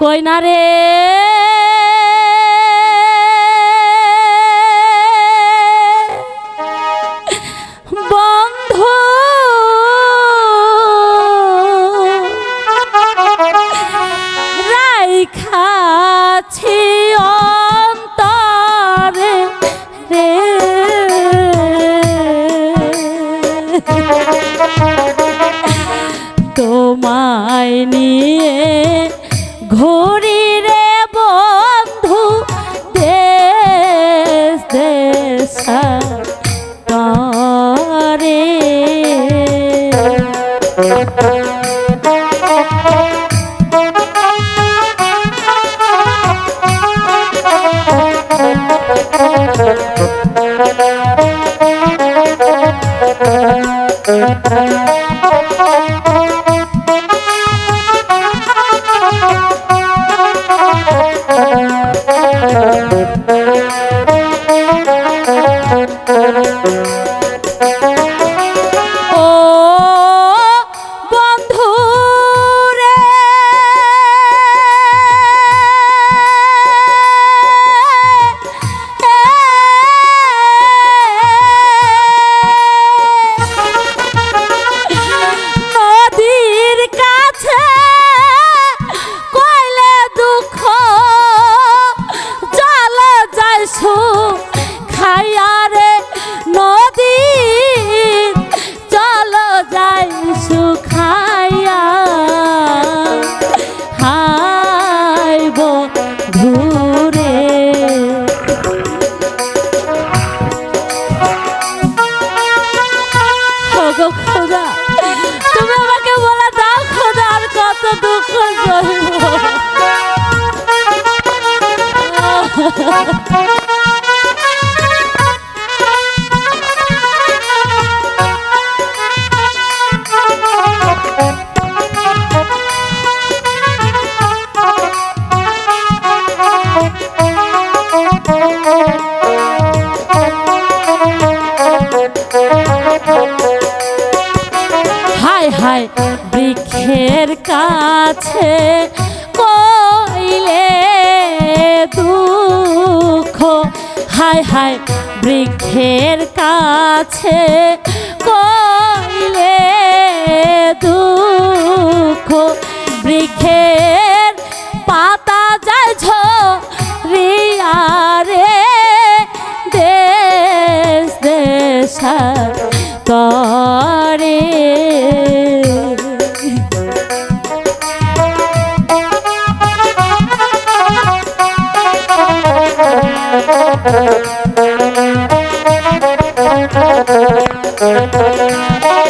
কই না রে তোমায় নিয়ে ঘুরি রে বন্ধু দেশ দেশ করে ও বৃক্ষের কাছে কইলে দুঃখ। হায় হায় বৃক্ষের কাছে কইলে দুঃখ। বৃক্ষের পাতা যায় ঝরিয়া রে দেশ, দেশার ও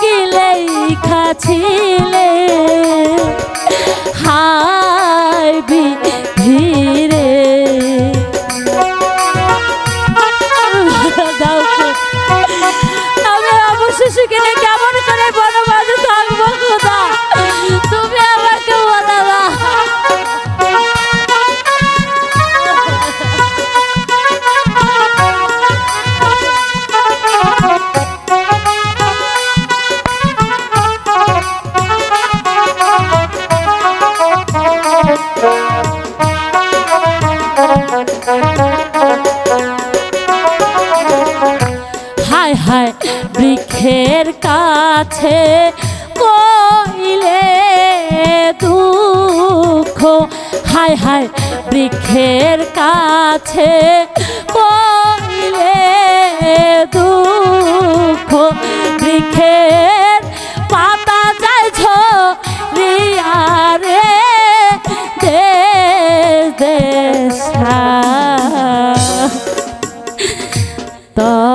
কি লেখা ছিলে। হাই কাছে কইলে দুঃখ। হায় হায়, বৃক্ষের কাছে কইলে দুঃখ। বৃক্ষের পাতা যায় ঝরিয়া রে দে আশা তরে